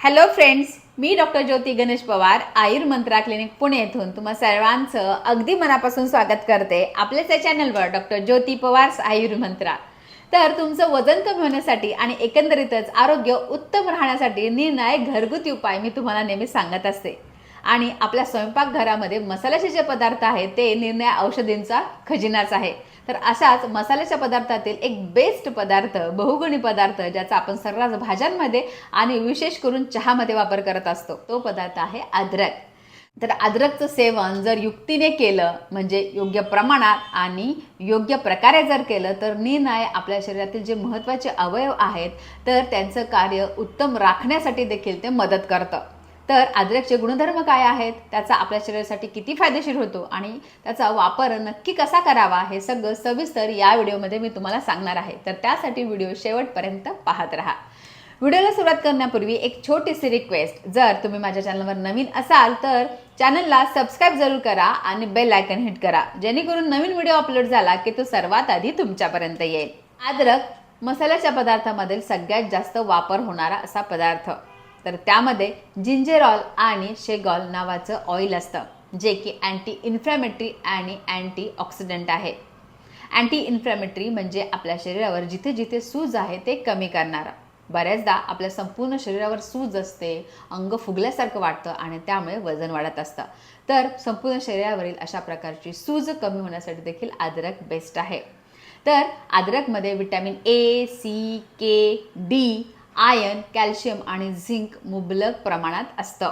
Hello friends मी doctor Jyoti Ganesh Pawar Ayur Mantra clinic Pune येथून तुम्हा सर्वांचं अगदी मनापासून स्वागत करते आपल्याच या चॅनलवर डॉक्टर ज्योती पवार आयुर मंत्रा तर तुमचं वजन कमी होण्यासाठी आणि एकंदरीतच आरोग्य उत्तम राहण्यासाठी निर्णायक घरगुती उपाय मी तुम्हाला नेहमी सांगत असते. आणि आपल्या स्वयंपाकघरामध्ये मसाल्याचे जे पदार्थ आहेत ते निर्णय औषधींचा खजिनाच आहे. तर अशाच मसाल्याच्या पदार्थातील एक बेस्ट पदार्थ बहुगुणी पदार्थ ज्याचा आपण सर्रास भाज्यांमध्ये आणि विशेष करून चहामध्ये वापर करत असतो तो पदार्थ आहे अद्रक. तर अद्रकचं सेवन जर युक्तीने केलं म्हणजे योग्य प्रमाणात आणि योग्य प्रकारे जर केलं तर निर्णय आपल्या शरीरातील जे महत्त्वाचे अवयव आहेत तर त्यांचं कार्य उत्तम राखण्यासाठी देखील ते मदत करतं. तर अद्रकचे गुणधर्म काय आहेत? त्याचा आपल्या शरीरासाठी किती फायदेशीर होतो? आणि त्याचा वापर नक्की कसा करावा? हे सगळं सविस्तर या व्हिडिओमध्ये मी तुम्हाला सांगणार आहे. तर त्यासाठी व्हिडिओ शेवटपर्यंत पाहत राहा. व्हिडिओला सुरुवात करण्यापूर्वी एक छोटीशी रिक्वेस्ट जर तुम्ही माझ्या चॅनलवर नवीन असाल तर चॅनलला सबस्क्राईब जरूर करा आणि बेल आयकन हिट करा. जेणेकरून नवीन व्हिडिओ अपलोड झाला की तो सर्वात आधी तुमच्यापर्यंत येईल. अद्रक मसाल्याच्या पदार्थामधील सगळ्यात जास्त वापर होणारा असा पदार्थ. तर त्यामध्ये जिंजेरॉल आणि शेगॉल नावाचं ऑइल असतं जे की अँटी इन्फ्लॅमेटरी आणि अँटी ऑक्सिडंट आहे. अँटी इन्फ्लॅमेटरी म्हणजे आपल्या शरीरावर जिथे जिथे सूज आहे ते कमी करणारं. बऱ्याचदा आपल्या संपूर्ण शरीरावर सूज असते अंग फुगल्यासारखं वाटतं आणि त्यामुळे वजन वाढत असतं. तर संपूर्ण शरीरावरील अशा प्रकारची सूज कमी होण्यासाठी देखील अद्रक बेस्ट आहे. तर अद्रकमध्ये vitamin A C K D iron calcium आणि झिंक मुबलक प्रमाणात असतं.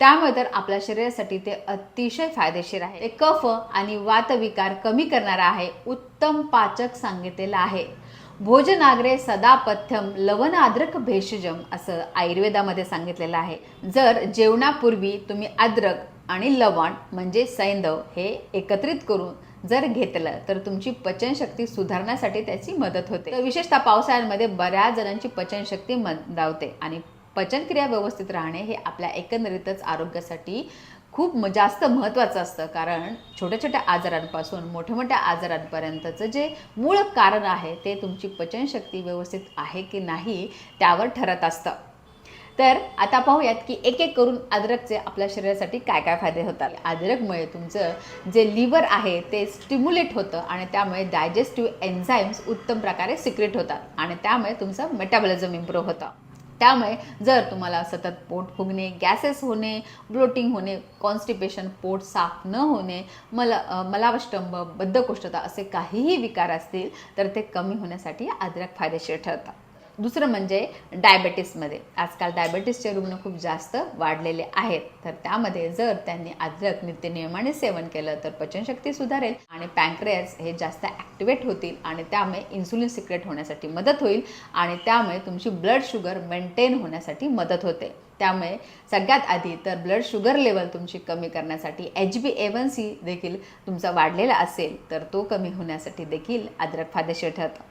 त्यामुळे तर आपल्या शरीरासाठी ते अतिशय फायदेशीर आहे. ते कफ आणि वातविकार कमी करणारा आहे उत्तम पाचक सांगितलेलं आहे. भोजनाग्रे सदा पथ्यम लवण अद्रक भेषजम असं आयुर्वेदामध्ये सांगितलेलं आहे. जर जेवणापूर्वी तुम्ही अद्रक आणि लवण म्हणजे सैंदव हे एकत्रित करून जर घेतलं तर तुमची पचनशक्ती सुधारण्यासाठी त्याची मदत होते. तर विशेषतः पावसाळ्यांमध्ये बऱ्याच जणांची पचनशक्ती मंदावते आणि पचनक्रिया व्यवस्थित राहणे हे आपल्या एकंदरीतच आरोग्यासाठी खूप म- जास्त महत्त्वाचं असतं. कारण छोट्या छोट्या आजारांपासून मोठ्या मोठ्या आजारांपर्यंतचं जे मूळ कारण आहे ते तुमची पचनशक्ती व्यवस्थित आहे की नाही त्यावर ठरत असतं. तर आता पाहूयात की एक एक करून अद्रकचे आपल्या शरीरासाठी काय काय फायदे होतात. अद्रकमुळे तुमचं जे लिव्हर आहे ते स्टिम्युलेट होतं आणि त्यामुळे डायजेस्टिव्ह एन्झाईम्स उत्तम प्रकारे सिक्रेट होतात आणि त्यामुळे तुमचं मेटाबॉलिझम इम्प्रूव्ह होतं. त्यामुळे जर तुम्हाला सतत पोट फुगणे गॅसेस होणे ब्लोटिंग होणे कॉन्स्टिपेशन पोट साफ न होणे मला मलावष्टंभ बद्धकोष्ठता असे काहीही विकार असतील तर ते कमी होण्यासाठी अद्रक फायदेशीर ठरतात. दुसरं म्हणजे डायबेटीसमध्ये. आजकाल डायबेटीसचे रुग्ण खूप जास्त वाढलेले आहेत. तर त्यामध्ये जर त्यांनी अद्रक नित्यनियमाने सेवन केलं तर पचनशक्ती सुधारेल आणि पँक्रियास हे जास्त ॲक्टिवेट होतील आणि त्यामुळे इन्सुलिन सिक्रेट होण्यासाठी मदत होईल आणि त्यामुळे तुमची ब्लड शुगर मेंटेन होण्यासाठी मदत होते. त्यामुळे सगळ्यात आधी तर ब्लड शुगर लेवल तुमची कमी करण्यासाठी H B A one C देखील तुमचा वाढलेला असेल तर तो कमी होण्यासाठी देखील अद्रक फायदेशीर ठरतं.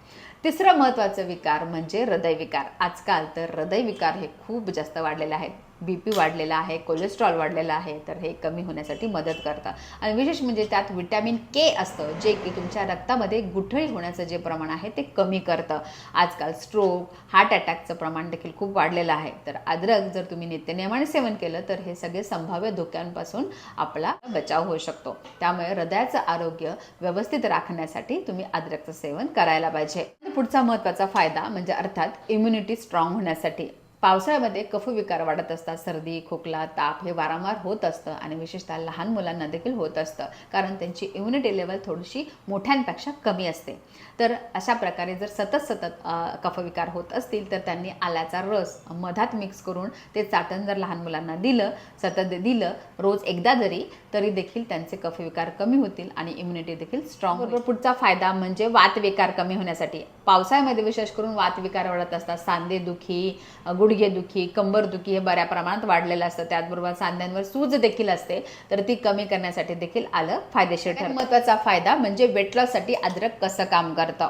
तिसरं महत्त्वाचं विकार म्हणजे हृदयविकार. आजकाल तर हृदयविकार हे खूप जास्त वाढलेले आहेत. बी पी वाढलेला आहे कोलेस्ट्रॉल वाढलेला आहे तर हे कमी होण्यासाठी मदत करतं. आणि विशेष म्हणजे त्यात विटॅमिन के असतं जे की तुमच्या रक्तामध्ये गुठळी होण्याचं जे प्रमाण आहे ते कमी करतं. आजकाल स्ट्रोक हार्ट अटॅकचं प्रमाण देखील खूप वाढलेलं आहे. तर अद्रक जर तुम्ही नित्यनियमाने सेवन केलं तर हे सगळे संभाव्य धोक्यांपासून आपला बचाव होऊ शकतो. त्यामुळे हृदयाचं आरोग्य व्यवस्थित राखण्यासाठी तुम्ही अद्रकचं सेवन करायला पाहिजे. पुढचा महत्त्वाचा फायदा म्हणजे अर्थात इम्युनिटी स्ट्रॉंग होण्यासाठी. पावसाळ्यामध्ये कफविकार वाढत असतात. सर्दी खोकला ताप हे वारंवार होत असतं आणि विशेषतः लहान मुलांना देखील होत असतं कारण त्यांची इम्युनिटी लेवल थोडीशी मोठ्यांपेक्षा कमी असते. तर अशा प्रकारे जर सतत सतत कफविकार होत असतील तर त्यांनी आल्याचा रस मधात मिक्स करून ते चाटण जर लहान मुलांना दिलं सतत दिलं रोज एकदा जरी तरी देखील त्यांचे कफविकार कमी होतील आणि इम्युनिटी देखील स्ट्रॉंग पुढचा फायदा म्हणजे वातविकार कमी होण्यासाठी. पावसाळ्यामध्ये विशेष करून वातविकार वाढत असतात. सांधे दुखी गुडघेदुखी कंबरदुखी हे बऱ्या प्रमाणात वाढलेलं असतं. त्याचबरोबर सांध्यांवर सूज देखील असते. तर ती कमी करण्यासाठी देखील आलं फायदेशीर ठरतं. महत्त्वाचा फायदा म्हणजे वेट लॉससाठी अद्रक कसं काम करतं?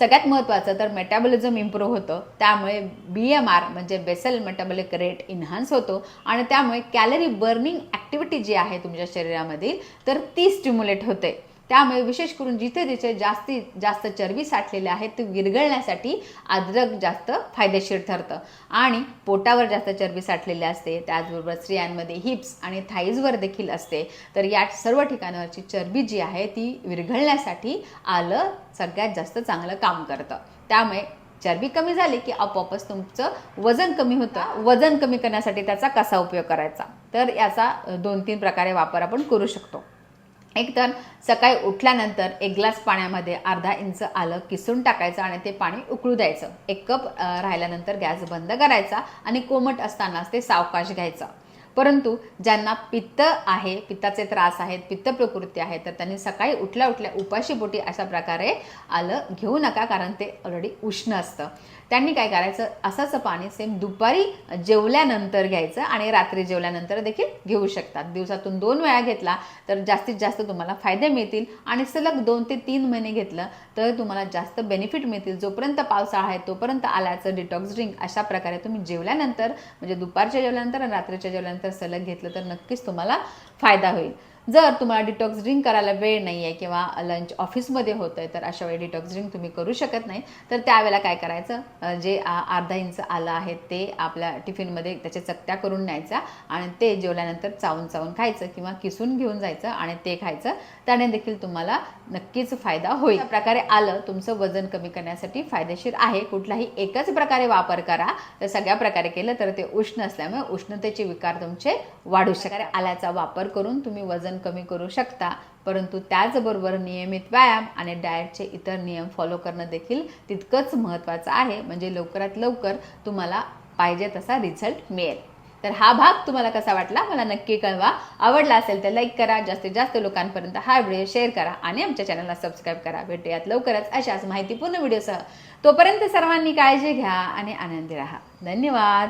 सगळ्यात महत्त्वाचं तर मेटाबॉलिझम इम्प्रूव्ह होतं. त्यामुळे बी एम आर म्हणजे बेसल मेटाबॉलिक रेट इन्हान्स होतो आणि त्यामुळे कॅलरी बर्निंग ॲक्टिव्हिटी जी आहे तुमच्या शरीरामधील तर ती स्टिम्युलेट होते. त्यामुळे विशेष करून जिथे जिथे जास्तीत जास्त चरबी साठलेल्या आहेत ते विरघळण्यासाठी अद्रक जास्त फायदेशीर ठरतं. आणि पोटावर जास्त चरबी साठलेली असते त्याचबरोबर स्त्रियांमध्ये हिप्स आणि थाईजवर देखील असते. तर या सर्व ठिकाणावरची चरबी जी आहे ती विरघळण्यासाठी आलं सगळ्यात जास्त चांगलं काम करतं. त्यामुळे चरबी कमी झाली की आपोआपच तुमचं वजन कमी होतं. वजन कमी करण्यासाठी त्याचा कसा उपयोग करायचा? तर याचा दोन तीन प्रकारे वापर आपण करू शकतो. एक तर सकाळी उठल्यानंतर एक ग्लास पाण्यामध्ये अर्धा इंच आलं किसून टाकायचं आणि ते पाणी उकळू द्यायचं. एक कप राहिल्यानंतर गॅस बंद करायचा आणि कोमट असतानाच ते सावकाश घ्यायचं. परंतु ज्यांना पित्त आहे पित्ताचे त्रास आहेत पित्त प्रकृती आहे तर त्यांनी सकाळी उठल्या उठल्या उपाशीपोटी अशा प्रकारे आलं. घेऊ नका कारण ते ऑलरेडी उष्ण असतं. त्यांनी काय करायचं? असंच पाणी सेम दुपारी जेवल्यानंतर घ्यायचं आणि रात्री जेवल्यानंतर देखील घेऊ शकतात. दिवसातून दोन वेळा घेतला तर जास्तीत जास्त तुम्हाला फायदे मिळतील. आणि सलग दोन ते तीन महिने घेतलं तर तुम्हाला जास्त बेनिफिट मिळतील. जोपर्यंत पावसाळा आहे तोपर्यंत आल्याचं डिटॉक्स ड्रिंक अशा प्रकारे तुम्ही जेवल्यानंतर म्हणजे दुपारच्या जेवल्यानंतर आणि रात्रीच्या जेवल्यानंतर सलग घेतलं तर नक्कीच तुम्हाला फायदा होईल. जर तुम्हाला डिटॉक्स ड्रिंक करायला वेळ नाही आहे किंवा लंच ऑफिसमध्ये होतं आहे तर अशा वेळी डिटॉक्स ड्रिंक तुम्ही करू शकत नाही. तर त्यावेळेला काय करायचं? जे अर्धा इंच आलं आहे ते आपल्या टिफिनमध्ये त्याच्या चकत्या करून न्यायचा आणि ते जेवल्यानंतर चावून चावून खायचं किंवा किसून घेऊन जायचं आणि ते खायचं. त्याने देखील तुम्हाला नक्कीच फायदा होईल. प्रकारे आलं तुमचं वजन कमी करण्यासाठी फायदेशीर आहे. कुठलाही एकच प्रकारे वापर करा. तर सगळ्या प्रकारे केलं तर ते उष्ण असल्यामुळे उष्णतेचे विकार तुमचे वाढू शकतात. आल्याचा वापर करून तुम्ही वजन वजन कमी करू शकता. परंतु त्याचबरोबर नियमित व्यायाम आणि डाएटचे इतर नियम फॉलो करणं देखील तितकंच महत्त्वाचं आहे. म्हणजे लवकरात लवकर तुम्हाला पाहिजे तसा रिझल्ट मिळेल. तर हा भाग तुम्हाला कसा वाटला? मला नक्की कळवा. आवडला असेल तर लाईक करा. जास्तीत जास्त लोकांपर्यंत हा व्हिडिओ शेअर करा आणि आमच्या चॅनलला सबस्क्राईब करा. भेटूयात लवकरच अशाच माहितीपूर्ण व्हिडिओसह तोपर्यंत सर्वांनी काळजी घ्या आणि आनंदी राहा. धन्यवाद.